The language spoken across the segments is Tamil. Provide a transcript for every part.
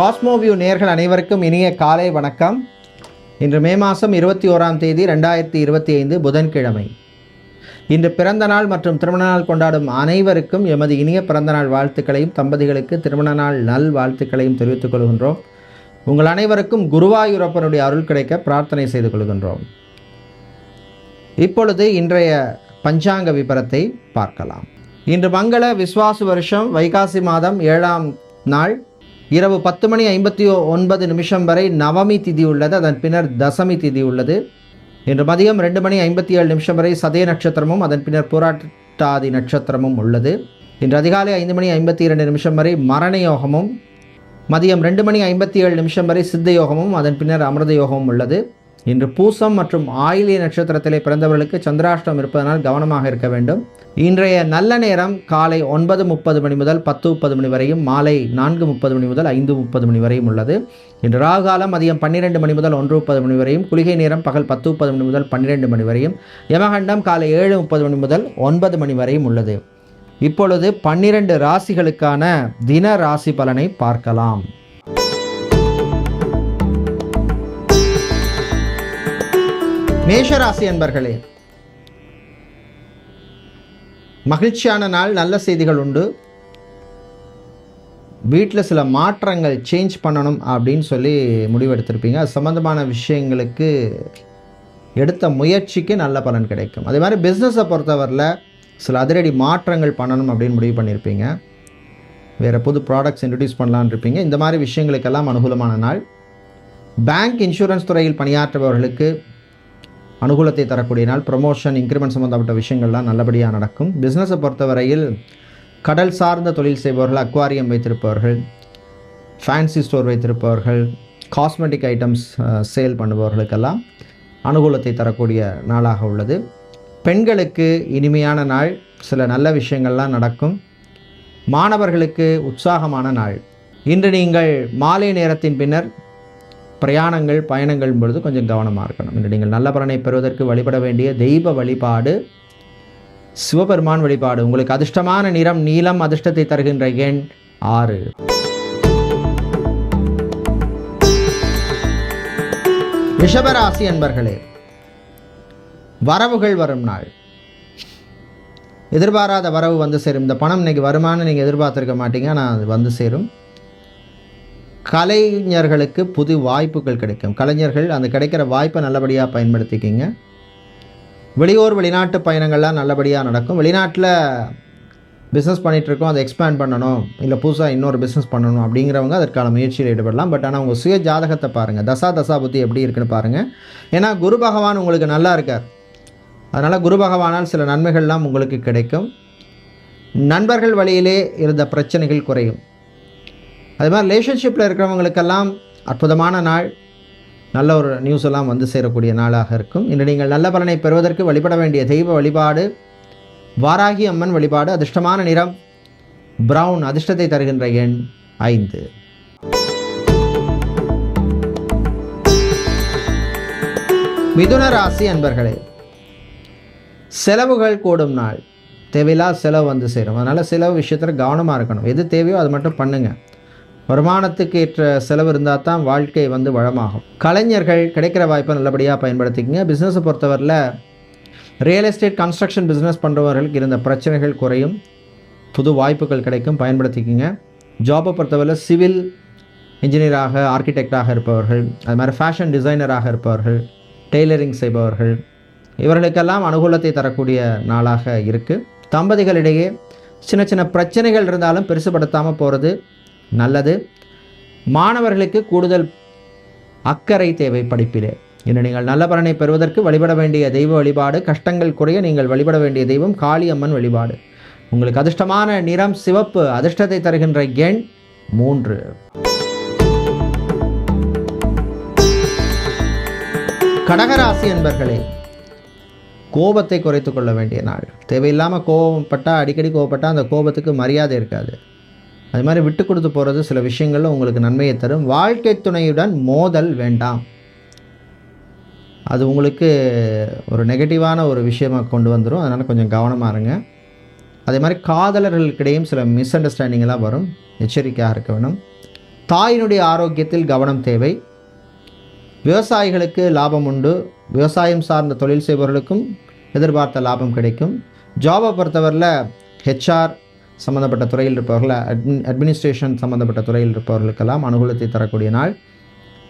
காஸ்மோவியூ நேர்கள் அனைவருக்கும் இனிய காலை வணக்கம். இன்று மே மாதம் இருபத்தி ஓராம் தேதி ரெண்டாயிரத்தி இருபத்தி ஐந்து புதன்கிழமை. இன்று பிறந்த நாள் மற்றும் திருமண நாள் கொண்டாடும் அனைவருக்கும் எமது இனிய பிறந்த நாள் வாழ்த்துக்களையும் தம்பதிகளுக்கு திருமண நாள் நல் வாழ்த்துக்களையும் தெரிவித்துக் கொள்கின்றோம். உங்கள் அனைவருக்கும் குருவாயூரப்பனுடைய அருள் கிடைக்க பிரார்த்தனை செய்து கொள்கின்றோம். இப்பொழுது இன்றைய பஞ்சாங்க விபரத்தை பார்க்கலாம். இன்று மங்கள விஸ்வாசு வருஷம் வைகாசி மாதம் ஏழாம் நாள் இரவு பத்து மணி ஐம்பத்தி ஒன்பது நிமிஷம் வரை நவமி திதி உள்ளது. அதன் பின்னர் தசமி திதி உள்ளது. இன்று மதியம் ரெண்டு மணி ஐம்பத்தி ஏழு நிமிஷம் வரை சதய நட்சத்திரமும் அதன் பின்னர் போராட்டாதி நட்சத்திரமும் உள்ளது. இன்று அதிகாலை ஐந்து மணி ஐம்பத்தி இரண்டு நிமிஷம் வரை மரண யோகமும் மதியம் ரெண்டு மணி ஐம்பத்தி ஏழு நிமிஷம் வரை சித்த யோகமும் அதன் பின்னர் அமிர்த யோகமும் உள்ளது. இன்று பூசம் மற்றும் ஆயிலிய நட்சத்திரத்திலே பிறந்தவர்களுக்கு சந்திராஷ்டம் இருப்பதனால் கவனமாக இருக்க வேண்டும். இன்றைய நல்ல நேரம் காலை ஒன்பது முப்பது மணி முதல் பத்து முப்பது மணி வரையும் மாலை நான்கு முப்பது மணி முதல் ஐந்து முப்பது மணி வரையும் உள்ளது. இன்று ராகுகாலம் மதியம் பன்னிரெண்டு மணி முதல் ஒன்று முப்பது மணி வரையும் குளிகை நேரம் பகல் பத்து முப்பது மணி முதல் பன்னிரெண்டு மணி வரையும் யமகண்டம் காலை ஏழு முப்பது மணி முதல் ஒன்பது மணி வரையும் உள்ளது. இப்பொழுது பன்னிரண்டு ராசிகளுக்கான தின ராசி பலனை பார்க்கலாம். மேஷராசி அன்பர்களே மகிழ்ச்சியான நாள் நல்ல செய்திகள் உண்டு. வீட்டில் சில மாற்றங்கள் சேஞ்ச் பண்ணணும் அப்படின்னு சொல்லி முடிவெடுத்திருப்பீங்க. அது சம்மந்தமான விஷயங்களுக்கு எடுத்த முயற்சிக்கு நல்ல பலன் கிடைக்கும். அதே மாதிரி பிஸ்னஸை பொறுத்தவரையில் சில அதிரடி மாற்றங்கள் பண்ணணும் அப்படின்னு முடிவு பண்ணியிருப்பீங்க. வேறு புது ப்ராடக்ட்ஸ் இன்ட்ரடியூஸ் பண்ணலான்னு இருப்பீங்க. இந்த மாதிரி விஷயங்களுக்கெல்லாம் அனுகூலமான நாள். பேங்க் இன்சூரன்ஸ் துறையில் பணியாற்றுபவர்களுக்கு அனுகூலத்தை தரக்கூடிய நாள் ப்ரொமோஷன் இன்க்ரிமெண்ட் சம்மந்தப்பட்ட விஷயங்கள்லாம் நல்லபடியாக நடக்கும். பிஸ்னஸை பொறுத்தவரையில் கடல் சார்ந்த தொழில் செய்பவர்கள் அக்வாரியம் வைத்திருப்பவர்கள் ஃபேன்சி ஸ்டோர் வைத்திருப்பவர்கள் காஸ்மெட்டிக் ஐட்டம்ஸ் சேல் பண்ணுபவர்களுக்கெல்லாம் அனுகூலத்தை தரக்கூடிய நாளாக உள்ளது. பெண்களுக்கு இனிமையான நாள் சில நல்ல விஷயங்கள்லாம் நடக்கும். மாணவர்களுக்கு உற்சாகமான நாள். இன்று நீங்கள் மாலை நேரத்தின் பின்னர் பிரயாணங்கள் பயணங்கள் பொழுது கொஞ்சம் கவனமாக இருக்கணும். நீங்கள் நல்ல பலனை பெறுவதற்கு வழிபட வேண்டிய தெய்வ வழிபாடு சிவபெருமான் வழிபாடு. உங்களுக்கு அதிர்ஷ்டமான நிறம் நீளம் அதிர்ஷ்டத்தை தருகின்ற எண் ஆறு. ரிஷபராசி அன்பர்களே வரவுகள் வரும் நாள். எதிர்பாராத வரவு வந்து சேரும். இந்த பணம் இன்னைக்கு வருமானு நீங்கள் எதிர்பார்த்துருக்க மாட்டீங்க ஆனால் அது வந்து சேரும். கலைஞர்களுக்கு புது வாய்ப்புகள் கிடைக்கும். கலைஞர்கள் அந்த கிடைக்கிற வாய்ப்பை நல்லபடியாக பயன்படுத்திக்கிங்க. வெளியூர் வெளிநாட்டு பயணங்கள்லாம் நல்லபடியாக நடக்கும். வெளிநாட்டில் பிஸ்னஸ் பண்ணிகிட்ருக்கோம் அதை எக்ஸ்பேண்ட் பண்ணணும். இல்லை புதுசாக இன்னொரு பிஸ்னஸ் பண்ணணும் அப்படிங்கிறவங்க அதற்கான முயற்சியில் ஈடுபடலாம். பட் ஆனால் உங்கள் சுய ஜாதகத்தை பாருங்கள் தசா தசா புத்தி எப்படி இருக்குன்னு பாருங்கள் ஏன்னா குரு பகவான் உங்களுக்கு நல்லா இருக்கார். அதனால் குரு பகவானால் சில நன்மைகள்லாம் உங்களுக்கு கிடைக்கும். நண்பர்கள் வழியிலே இருந்த பிரச்சனைகள் குறையும். அது மாதிரி ரிலேஷன்ஷிப்பில் இருக்கிறவங்களுக்கெல்லாம் அற்புதமான நாள் நல்ல ஒரு நியூஸ் எல்லாம் வந்து சேரக்கூடிய நாளாக இருக்கும். இன்று நீங்கள் நல்ல பலனை பெறுவதற்கு வழிபட வேண்டிய தெய்வ வழிபாடு வாராகி அம்மன் வழிபாடு அதிர்ஷ்டமான நிறம் பிரவுன் அதிர்ஷ்டத்தை தருகின்ற எண் ஐந்து. மிதுன ராசி அன்பர்களே செலவுகள் கூடும் நாள். தேவையில்லா செலவு வந்து சேரும். அதனால் செலவு விஷயத்தில் கவனமாக இருக்கணும். எது தேவையோ அது மட்டும் பண்ணுங்கள் வருமானத்துக்கு ஏற்ற செலவு இருந்தால் தான் வாழ்க்கை வந்து வளமாகும். கலைஞர்கள் கிடைக்கிற வாய்ப்பை நல்லபடியாக பயன்படுத்திக்கங்க. பிஸ்னஸை பொறுத்தவரையில் ரியல் எஸ்டேட் கன்ஸ்ட்ரக்ஷன் பிஸ்னஸ் பண்ணுறவர்களுக்கு இருந்த பிரச்சனைகள் குறையும். புது வாய்ப்புகள் கிடைக்கும். பயன்படுத்திக்கங்க. ஜாபை பொறுத்தவரையில் சிவில் இன்ஜினியராக ஆர்கிடெக்டாக இருப்பவர்கள் அது மாதிரி ஃபேஷன் டிசைனராக இருப்பவர்கள் டெய்லரிங் செய்பவர்கள் இவர்களுக்கெல்லாம் அனுகூலத்தை தரக்கூடிய நாளாக இருக்குது தம்பதிகளிடையே சின்ன சின்ன பிரச்சனைகள் இருந்தாலும் பெருசுபடுத்தாமல் போகிறது நல்லது. மாணவர்களுக்கு கூடுதல் அக்கறை தேவை படிப்பிலே. இன்று நீங்கள் நல்ல பலனை பெறுவதற்கு வழிபட வேண்டிய தெய்வ வழிபாடு கஷ்டங்கள் குறைய நீங்கள் வழிபட வேண்டிய தெய்வம் காளியம்மன் வழிபாடு. உங்களுக்கு அதிர்ஷ்டமான நிறம் சிவப்பு அதிர்ஷ்டத்தை தருகின்ற எண் மூன்று. கடகராசி என்பர்களே கோபத்தை குறைத்து கொள்ள வேண்டிய நாள். தேவையில்லாமல் கோபப்பட்டால் அடிக்கடி கோபப்பட்டால் அந்த கோபத்துக்கு மரியாதை இருக்காது. அது மாதிரி விட்டு கொடுத்து போகிறது சில விஷயங்களில் உங்களுக்கு நன்மையை தரும். வாழ்க்கை துணையுடன் மோதல் வேண்டாம். அது உங்களுக்கு ஒரு நெகட்டிவான ஒரு விஷயமாக கொண்டு வந்துடும் அதனால் கொஞ்சம் கவனமாக இருங்க. அதே மாதிரி காதலர்களுக்கிடையும் சில மிஸ் அண்டர்ஸ்டாண்டிங்கெல்லாம் வரும். எச்சரிக்கையாக இருக்க வேணும். தாயினுடைய ஆரோக்கியத்தில் கவனம் தேவை. விவசாயிகளுக்கு லாபம் உண்டு. விவசாயம் சார்ந்த தொழில் செய்பவர்களுக்கும் எதிர்பார்த்த லாபம் கிடைக்கும். ஜாபை பொறுத்தவரையில் ஹெச்ஆர் சம்மந்தப்பட்ட துறையில் இருப்பவர்கள் அட்மின் அட்மினிஸ்ட்ரேஷன் சம்மந்தப்பட்ட துறையில் இருப்பவர்களுக்கெல்லாம் அனுகூலத்தை தரக்கூடிய நாள்.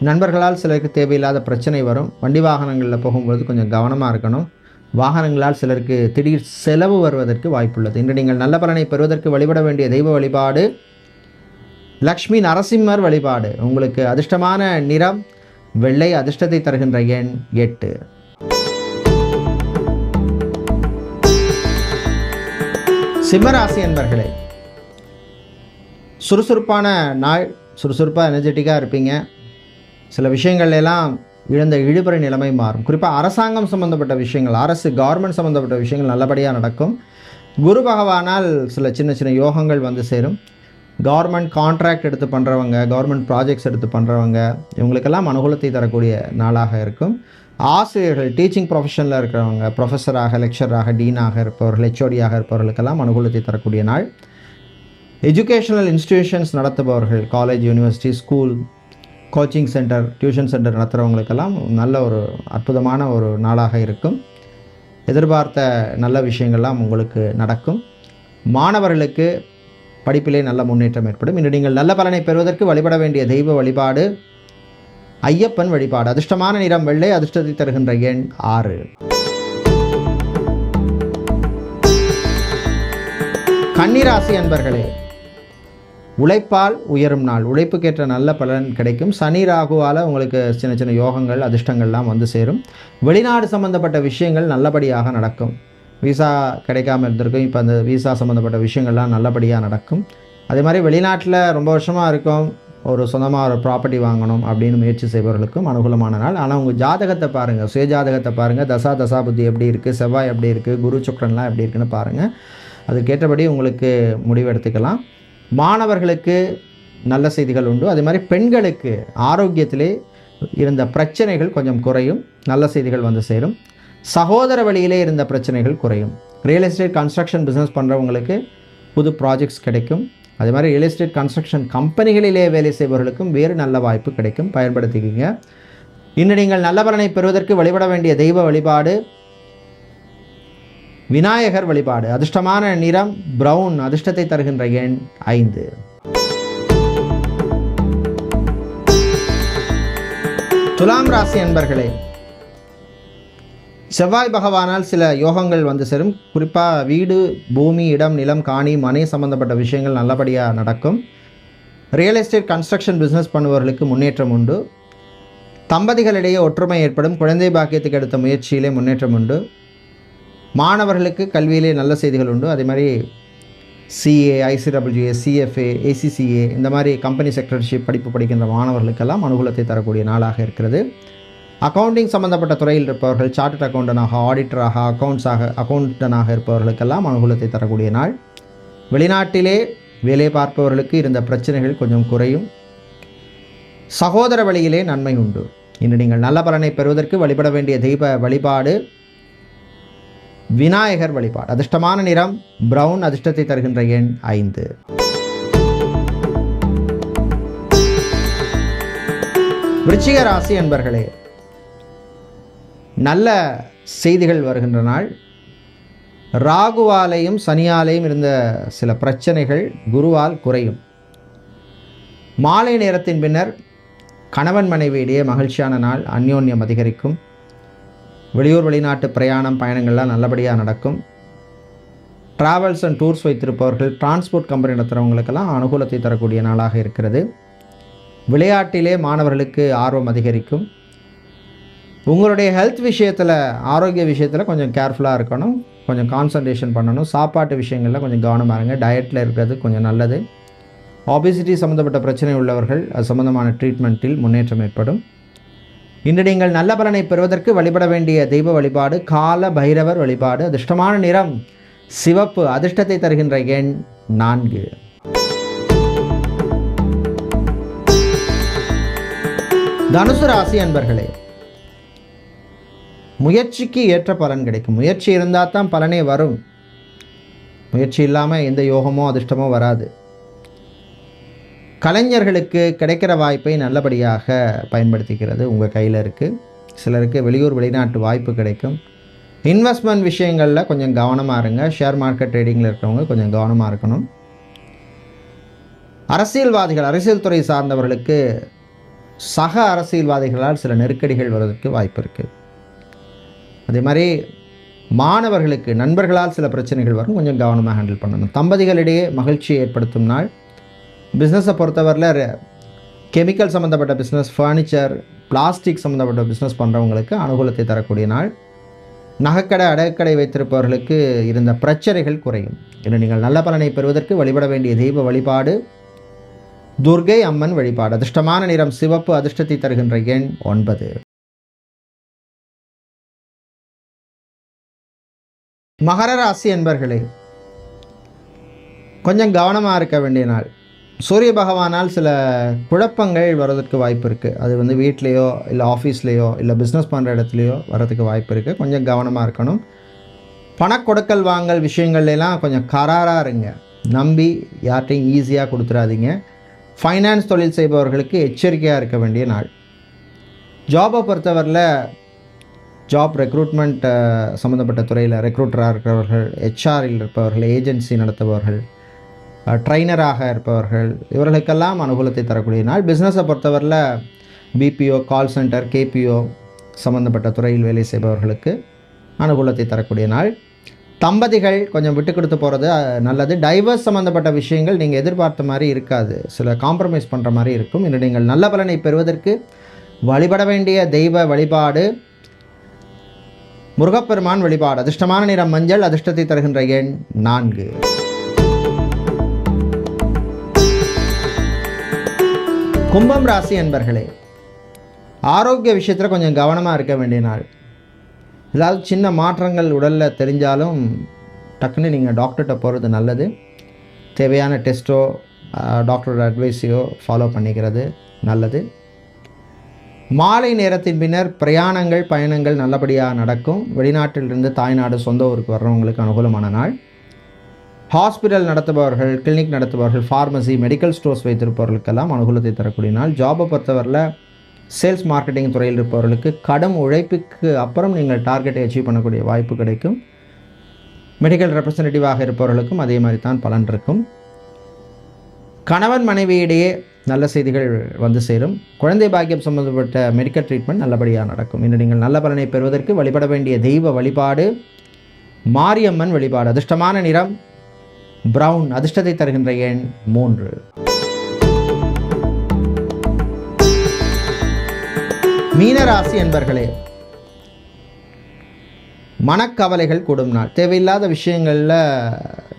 நண்பர்களால் சிலருக்கு தேவையில்லாத பிரச்சனை வரும். வண்டி வாகனங்களில் போகும்பொழுது கொஞ்சம் கவனமாக இருக்கணும். வாகனங்களால் சிலருக்கு திடீர் செலவு வருவதற்கு வாய்ப்புள்ளது. இன்று நீங்கள் நல்ல பலனை பெறுவதற்கு வழிபட வேண்டிய தெய்வ வழிபாடு லக்ஷ்மி நரசிம்மர் வழிபாடு. உங்களுக்கு அதிர்ஷ்டமான நிறம் வெள்ளை அதிர்ஷ்டத்தை தருகின்ற எண் எட்டு. சிம்மராசி என்பர்களே சுறுசுறுப்பான நாள் சுறுசுறுப்பாக எனர்ஜெட்டிக்காக இருப்பீங்க. சில விஷயங்கள்லாம் இழந்த இழுபறி நிலைமை மாறும். குறிப்பாக அரசாங்கம் சம்மந்தப்பட்ட விஷயங்கள் அரசு கவர்மெண்ட் சம்மந்தப்பட்ட விஷயங்கள் நல்லபடியாக நடக்கும். குரு பகவானால் சில சின்ன சின்ன யோகங்கள் வந்து சேரும். கவர்மெண்ட் கான்ட்ராக்ட் எடுத்து பண்ணுறவங்க கவர்மெண்ட் ப்ராஜெக்ட்ஸ் எடுத்து பண்ணுறவங்க இவங்களுக்கெல்லாம் அனுகூலத்தை தரக்கூடிய நாளாக இருக்கும். ஆசிரியர்கள் டீச்சிங் ப்ரொஃபஷனில் இருக்கிறவங்க ப்ரொஃபஸராக லெக்சராக டீனாக இருப்பவர்கள் ஹெச்ஓடியாக இருப்பவர்களுக்கெல்லாம் அனுகூலத்தை தரக்கூடிய நாள். Educational institutions நடத்துபவர்கள் college university school coaching centre tuition centre நடத்துகிறவங்களுக்கெல்லாம் நல்ல ஒரு அற்புதமான ஒரு நாளாக இருக்கும். எதிர்பார்த்த நல்ல விஷயங்கள்லாம் உங்களுக்கு நடக்கும். மாணவர்களுக்கு படிப்பிலே நல்ல முன்னேற்றம் ஏற்படும். இன்று நீங்கள் நல்ல பலனை பெறுவதற்கு வழிபட வேண்டிய தெய்வ வழிபாடு ஐயப்பன் வழிபாடு. அதிர்ஷ்டமான நிறம் வெள்ளை அதிர்ஷ்டத்தை தருகின்ற எண் ஆறு. கன்னிராசி அன்பர்களே உழைப்பால் உயரும் நாள். உழைப்புக்கேற்ற நல்ல பலன் கிடைக்கும். சனி ராகுவால் உங்களுக்கு சின்ன சின்ன யோகங்கள் அதிர்ஷ்டங்கள்லாம் வந்து சேரும். வெளிநாடு சம்மந்தப்பட்ட விஷயங்கள் நல்லபடியாக நடக்கும். விசா கிடைக்காம இருந்திருக்கும். இப்போ அந்த விசா சம்மந்தப்பட்ட விஷயங்கள்லாம் நல்லபடியாக நடக்கும். அதே மாதிரி வெளிநாட்டில் ரொம்ப வருஷமாக இருக்கும். ஒரு சொந்தமாக ஒரு ப்ராப்பர்ட்டி வாங்கணும் அப்படின்னு முயற்சி செய்பவர்களுக்கும் அனுகூலமான நாள். ஆனால் உங்கள் ஜாதகத்தை பாருங்கள் சுயஜாதகத்தை பாருங்கள் தசா தசா புத்தி எப்படி இருக்குது செவ்வாய் எப்படி இருக்குது குரு சுக்கரன்லாம் எப்படி இருக்குன்னு பாருங்கள் அதுக்கேற்றபடி உங்களுக்கு முடிவு எடுத்துக்கலாம் மாணவர்களுக்கு நல்ல செய்திகள் உண்டு. அதே மாதிரி பெண்களுக்கு ஆரோக்கியத்திலே இருந்த பிரச்சனைகள் கொஞ்சம் குறையும். நல்ல செய்திகள் வந்து சேரும். சகோதர வழியிலே இருந்த பிரச்சனைகள் குறையும். ரியல் எஸ்டேட் கன்ஸ்ட்ரக்ஷன் பிஸ்னஸ் பண்ணுறவங்களுக்கு புது ப்ராஜெக்ட்ஸ் கிடைக்கும். அதே மாதிரி ரியல் எஸ்டேட் கன்ஸ்ட்ரக்ஷன் கம்பெனிகளிலே வேலை செய்பவர்களுக்கும் வேறு நல்ல வாய்ப்பு கிடைக்கும். பயன்படுத்திக்கிங்க. இன்று நீங்கள் நல்ல பலனை பெறுவதற்கு வழிபட வேண்டிய தெய்வ வழிபாடு விநாயகர் வழிபாடு அதிர்ஷ்டமான நிறம் பிரவுன் அதிர்ஷ்டத்தை தருகின்ற எண் ஐந்து. துலாம் ராசி அன்பர்களே செவ்வாய் பகவானால் சில யோகங்கள் வந்து சேரும். குறிப்பாக வீடு பூமி இடம் நிலம் காணி மனை சம்பந்தப்பட்ட விஷயங்கள் நல்லபடியாக நடக்கும். ரியல் எஸ்டேட் கன்ஸ்ட்ரக்ஷன் பிஸ்னஸ் பண்ணுபவர்களுக்கு முன்னேற்றம் உண்டு. தம்பதிகளிடையே ஒற்றுமை ஏற்படும். குழந்தை பாக்கியத்துக்கு எடுத்த முயற்சியிலே முன்னேற்றம் உண்டு. மாணவர்களுக்கு கல்வியிலே நல்ல செய்திகள் உண்டு. அதே மாதிரி சிஏ ஐசிடபிள்யூஏ சிஎஃப்ஏ ஏசிசிஏ இந்த மாதிரி கம்பெனி செக்ரட்டரிஷிப் படிப்பு படிக்கின்ற மாணவர்களுக்கெல்லாம் அனுகூலத்தை தரக்கூடிய நாளாக இருக்கிறது. அக்கவுண்டிங் சம்மந்தப்பட்ட துறையில் இருப்பவர்கள் சார்ட்டட் அக்கௌண்டனாக ஆடிட்டராக அக்கௌண்ட்ஸாக அக்கௌண்டனாக இருப்பவர்களுக்கெல்லாம் அனுகூலத்தை தரக்கூடிய நாள். வெளிநாட்டிலே வேலை பார்ப்பவர்களுக்கு இருந்த பிரச்சனைகள் கொஞ்சம் குறையும். சகோதர வழியிலே நன்மை உண்டு. இன்று நீங்கள் நல்ல பலனை பெறுவதற்கு வழிபட வேண்டிய தெய்வ வழிபாடு விநாயகர் வழிபாடு. அதிர்ஷ்டமான நிறம் பிரவுன் அதிர்ஷ்டத்தை தருகின்ற எண் ஐந்து. விருச்சிக ராசி என்பர்களே நல்ல செய்திகள் வருகின்ற நாள். ராகுவாலையும் சனியாலையும் இருந்த சில பிரச்சனைகள் குருவால் குறையும். மாலை நேரத்தின் பின்னர் கணவன் மனைவியிடையே மகிழ்ச்சியான நாள் அந்யோன்யம் அதிகரிக்கும். வெளியூர் வெளிநாட்டு பிரயாணம் பயணங்கள்லாம் நல்லபடியாக நடக்கும். ட்ராவல்ஸ் அண்ட் டூர்ஸ் வைத்திருப்பவர்கள் டிரான்ஸ்போர்ட் கம்பெனி நடத்துகிறவங்களுக்கெல்லாம் அனுகூலத்தை தரக்கூடிய நாளாக இருக்கிறது. விளையாட்டிலே மாணவர்களுக்கு ஆர்வம் அதிகரிக்கும். உங்களுடைய ஹெல்த் விஷயத்தில் ஆரோக்கிய விஷயத்தில் கொஞ்சம் கேர்ஃபுல்லாக இருக்கணும். கொஞ்சம் கான்சன்ட்ரேஷன் பண்ணணும். சாப்பாட்டு விஷயங்களில் கொஞ்சம் கவனமாக இருங்க. டயட்டில் இருக்கிறது கொஞ்சம் நல்லது. ஆபிசிட்டி சம்மந்தப்பட்ட பிரச்சனை உள்ளவர்கள் அது சம்மந்தமான ட்ரீட்மெண்ட்டில் முன்னேற்றம் ஏற்படும். இன்று நீங்கள் நல்ல பலனை பெறுவதற்கு வழிபட வேண்டிய தெய்வ வழிபாடு கால பைரவர் வழிபாடு அதிர்ஷ்டமான நிறம் சிவப்பு அதிர்ஷ்டத்தை தருகின்ற எண் நான்கு. தனுசு ராசி அன்பர்களே முயற்சிக்கு ஏற்ற பலன் கிடைக்கும். முயற்சி இருந்தால் தான் பலனே வரும். முயற்சி இல்லாமல் எந்த யோகமோ அதிர்ஷ்டமோ வராது. கலைஞர்களுக்கு கிடைக்கிற வாய்ப்பை நல்லபடியாக பயன்படுத்திக்கிறது உங்கள் கையில் இருக்குது சிலருக்கு வெளியூர் வெளிநாட்டு வாய்ப்பு கிடைக்கும். இன்வெஸ்ட்மெண்ட் விஷயங்களில் கொஞ்சம் கவனமாக இருங்க. ஷேர் மார்க்கெட் ட்ரேடிங்கில் இருக்கிறவங்க கொஞ்சம் கவனமாக இருக்கணும். அரசியல்வாதிகள் அரசியல் துறை சார்ந்தவர்களுக்கு சக அரசியல்வாதிகளால் சில நெருக்கடிகள் வருவதற்கு வாய்ப்பு இருக்குது அதே மாதிரி மாணவர்களுக்கு நண்பர்களால் சில பிரச்சனைகள் வரும். கொஞ்சம் கவனமாக ஹேண்டில் பண்ணணும். தம்பதிகளிடையே மகிழ்ச்சியை ஏற்படுத்தும் நாள். பிஸ்னஸை பொறுத்தவரையில் கெமிக்கல் சம்மந்தப்பட்ட பிஸ்னஸ் ஃபர்னிச்சர் பிளாஸ்டிக் சம்மந்தப்பட்ட பிஸ்னஸ் பண்ணுறவங்களுக்கு அனுகூலத்தை தரக்கூடிய நாள். நகைக்கடை அடக்கடை வைத்திருப்பவர்களுக்கு இருந்த பிரச்சனைகள் குறையும். இன்னும் நீங்கள் நல்ல பலனை பெறுவதற்கு வழிபட வேண்டிய தெய்வ வழிபாடு துர்கை அம்மன் வழிபாடு. அதிர்ஷ்டமான நிறம் சிவப்பு அதிர்ஷ்டத்தை தருகின்ற எண் ஒன்பது. மகர ராசி என்பர்களே கொஞ்சம் கவனமாக இருக்க வேண்டிய நாள். சூரிய பகவானால் சில குழப்பங்கள் வர்றதுக்கு வாய்ப்பு இருக்குது அது வந்து வீட்லேயோ இல்லை ஆஃபீஸ்லேயோ இல்லை பிஸ்னஸ் பண்ணுற இடத்துலையோ வர்றதுக்கு வாய்ப்பு இருக்குது கொஞ்சம் கவனமாக இருக்கணும். பணக்கொடுக்கல் வாங்கல் விஷயங்கள்லாம் கொஞ்சம் கராராக இருங்க. நம்பி யார்கிட்டையும் ஈஸியாக கொடுத்துடாதீங்க ஃபைனான்ஸ் தொழில் செய்பவர்களுக்கு எச்சரிக்கையாக இருக்க வேண்டிய நாள். ஜாபை பொறுத்தவரையில் ஜாப் ரெக்ரூட்மெண்ட் uh, சம்மந்தப்பட்ட துறையில் ரெக்ரூட்டராக இருக்கிறவர்கள் ஹெச்ஆரில் இருப்பவர்கள் ஏஜென்சி நடத்துபவர்கள் uh, ட்ரைனராக இருப்பவர்கள் இவர்களுக்கெல்லாம் அனுகூலத்தை தரக்கூடிய நாள். பிஸ்னஸை பொறுத்தவரையில் பிபிஓ கால் சென்டர் கேபிஓ சம்மந்தப்பட்ட துறையில் வேலை செய்பவர்களுக்கு அனுகூலத்தை தரக்கூடிய நாள். தம்பதிகள் கொஞ்சம் விட்டு கொடுத்து போகிறது நல்லது. டைவர்ஸ் சம்மந்தப்பட்ட விஷயங்கள் நீங்கள் எதிர்பார்த்த மாதிரி இருக்காது. சில காம்ப்ரமைஸ் பண்ணுற மாதிரி இருக்கும். இன்று நீங்கள் நல்ல பலனை பெறுவதற்கு வழிபட வேண்டிய தெய்வ வழிபாடு முருகப்பெருமான் வழிபாடு. அதிர்ஷ்டமான நிறம் மஞ்சள் அதிர்ஷ்டத்தை தருகின்ற எண் நான்கு. கும்பம் ராசி என்பர்களே ஆரோக்கிய விஷயத்தில் கொஞ்சம் கவனமாக இருக்க வேண்டிய நாள். ஏதாவது சின்ன மாற்றங்கள் உடலில் தெரிஞ்சாலும் டக்குன்னு நீங்கள் டாக்டர்கிட்ட போகிறது நல்லது. தேவையான டெஸ்ட்டோ டாக்டரோட அட்வைஸையோ ஃபாலோ பண்ணிக்கிறது நல்லது. மாலை நேரத்தின் பின்னர் பிரயாணங்கள் பயணங்கள் நல்லபடியாக நடக்கும். வெளிநாட்டிலிருந்து தாய்நாடு சொந்த ஊருக்கு வர்றவங்களுக்கு அனுகூலமான நாள். ஹாஸ்பிட்டல் நடத்துபவர்கள் கிளினிக் நடத்துபவர்கள் ஃபார்மசி மெடிக்கல் ஸ்டோர்ஸ் வைத்திருப்பவர்களுக்கெல்லாம் அனுகூலத்தை தரக்கூடிய நாள். ஜாபை பொறுத்தவரையில் சேல்ஸ் மார்க்கெட்டிங் துறையில் இருப்பவர்களுக்கு கடும் உழைப்புக்கு அப்புறம் நீங்கள் டார்கெட்டை அச்சீவ் பண்ணக்கூடிய வாய்ப்பு கிடைக்கும். மெடிக்கல் ரெப்ரசன்டேட்டிவாக இருப்பவர்களுக்கும் அதே மாதிரி தான் பலன் இருக்கும். கணவன் மனைவியிடையே நல்ல செய்திகள் வந்து சேரும். குழந்தை பாக்கியம் சம்பந்தப்பட்ட மெடிக்கல் ட்ரீட்மெண்ட் நல்லபடியாக நடக்கும். இன்று நீங்கள் நல்ல பலனை பெறுவதற்கு வழிபட வேண்டிய தெய்வ வழிபாடு மாரியம்மன் வழிபாடு அதிர்ஷ்டமான நிறம் பிரவுன் அதிர்ஷ்டத்தை தருகின்ற எண் மூன்று. மீனராசி என்பர்களே மனக்கவலைகள் கூடும் நாள். தேவையில்லாத விஷயங்களில்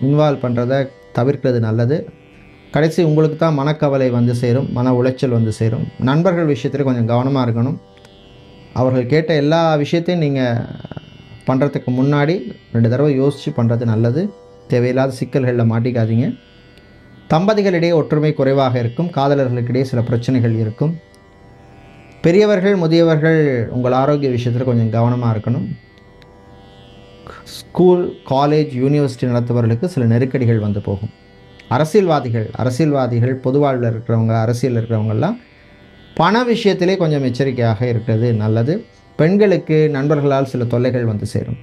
இன்வால்வ் பண்ணுறதை தவிர்க்கிறது நல்லது. கடைசி உங்களுக்கு தான் மனக்கவலை வந்து சேரும் மன உளைச்சல் வந்து சேரும். நண்பர்கள் விஷயத்தில் கொஞ்சம் கவனமாக இருக்கணும். அவர்கள் கேட்ட எல்லா விஷயத்தையும் நீங்கள் பண்ணுறதுக்கு முன்னாடி ரெண்டு தடவை யோசித்து பண்ணுறது நல்லது. தேவையில்லாத சிக்கல்களில் மாட்டிக்காதீங்க. தம்பதிகளிடையே ஒற்றுமை குறைவாக இருக்கும். காதலர்களுக்கிடையே சில பிரச்சனைகள் இருக்கும். பெரியவர்கள் முதியவர்கள் உங்கள் ஆரோக்கிய விஷயத்தில் கொஞ்சம் கவனமாக இருக்கணும். ஸ்கூல் காலேஜ் யூனிவர்சிட்டி நடத்துபவர்களுக்கு சில நெருக்கடிகள் வந்து போகும். அரசியல்வாதிகள் அரசியல்வாதிகள் பொதுவாழ்வில் இருக்கிறவங்க அரசியல் இருக்கிறவங்கெல்லாம் பண விஷயத்திலே கொஞ்சம் எச்சரிக்கையாக இருக்கிறது நல்லது. பெண்களுக்கு நண்பர்களால் சில தொல்லைகள் வந்து சேரும்.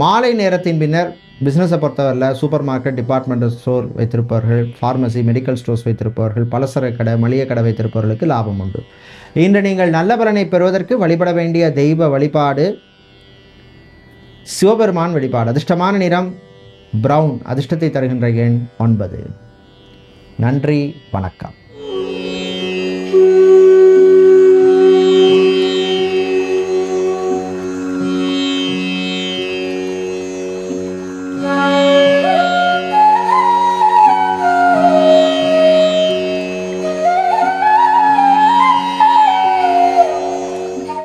மாலை நேரத்தின் பின்னர் பிஸ்னஸை பொறுத்தவரையில் சூப்பர் மார்க்கெட் டிபார்ட்மெண்டல் ஸ்டோர் வைத்திருப்பவர்கள் ஃபார்மசி மெடிக்கல் ஸ்டோர்ஸ் வைத்திருப்பவர்கள் பலசர கடை மளிகை கடை வைத்திருப்பவர்களுக்கு லாபம் உண்டு. இன்று நீங்கள் நல்ல பலனை பெறுவதற்கு வழிபட வேண்டிய தெய்வ வழிபாடு சிவபெருமான் வழிபாடு. அதிர்ஷ்டமான நிறம் பிரவுன் அதிர்ஷ்டத்தை தருகின்ற எண் ஒன்பது. நன்றி வணக்கம்.